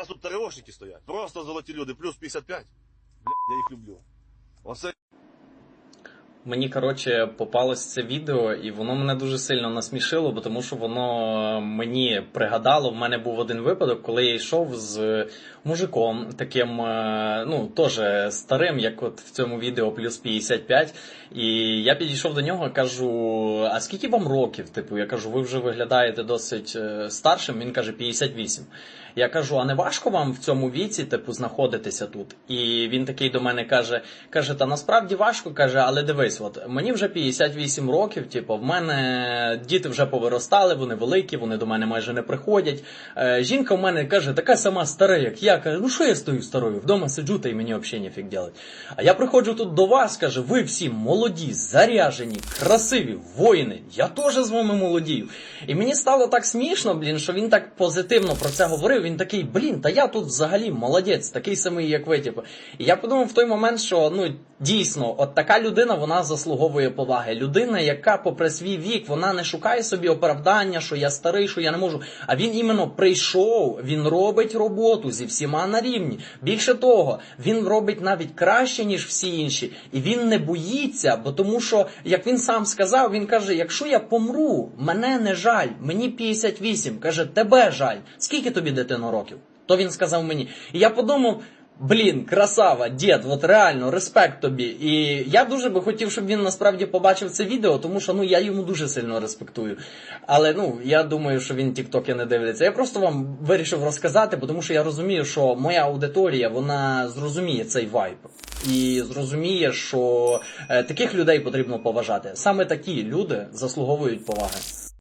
нас тут ТРОшники стоять. Просто золоті люди, плюс 55. Бля, я їх люблю. Оце Мені коротше попалось це відео, і воно мене дуже сильно насмішило, бо тому що воно мені пригадало. В мене був один випадок, коли я йшов з мужиком, таким, е, ну теж старим, як от в цьому відео плюс 55. І я підійшов до нього, кажу: а скільки вам років? Типу, я кажу, ви вже виглядаєте досить е, старшим. Він каже, 58. Я кажу, а не важко вам в цьому віці, типу, знаходитися тут? І він такий до мене каже: каже, та насправді важко, каже, але дивись, от мені вже 58 років, типу, в мене діти вже повиростали, вони великі, вони до мене майже не приходять. Е, жінка в мене каже, така сама стара, як я. Каже, ну що я стою старою? Вдома сиджу, та й мені взагалі ніфіг делать. А я приходжу тут до вас, каже, ви всі молоді, заряжені, красиві, воїни. Я теж з вами молодію. І мені стало так смішно, блін, що він так позитивно про це говорив. Він такий, блін, та я тут взагалі молодець, такий самий, як ви. Типу. І я подумав в той момент, що ну дійсно, от така людина вона заслуговує поваги. Людина, яка, попри свій вік, вона не шукає собі оправдання, що я старий, що я не можу. А він іменно прийшов, він робить роботу зі всіма на рівні. Більше того, він робить навіть краще, ніж всі інші, і він не боїться, бо тому що, як він сам сказав, він каже: якщо я помру, мене не жаль, мені 58, каже, тебе жаль. Скільки тобі дитино років? То він сказав мені. І я подумав. Блін, красава, дід, от реально, респект тобі. І я дуже би хотів, щоб він насправді побачив це відео, тому що ну я йому дуже сильно респектую. Але ну я думаю, що він тіктоки не дивиться. Я просто вам вирішив розказати, тому що я розумію, що моя аудиторія вона зрозуміє цей вайб. І зрозуміє, що е, таких людей потрібно поважати. Саме такі люди заслуговують поваги.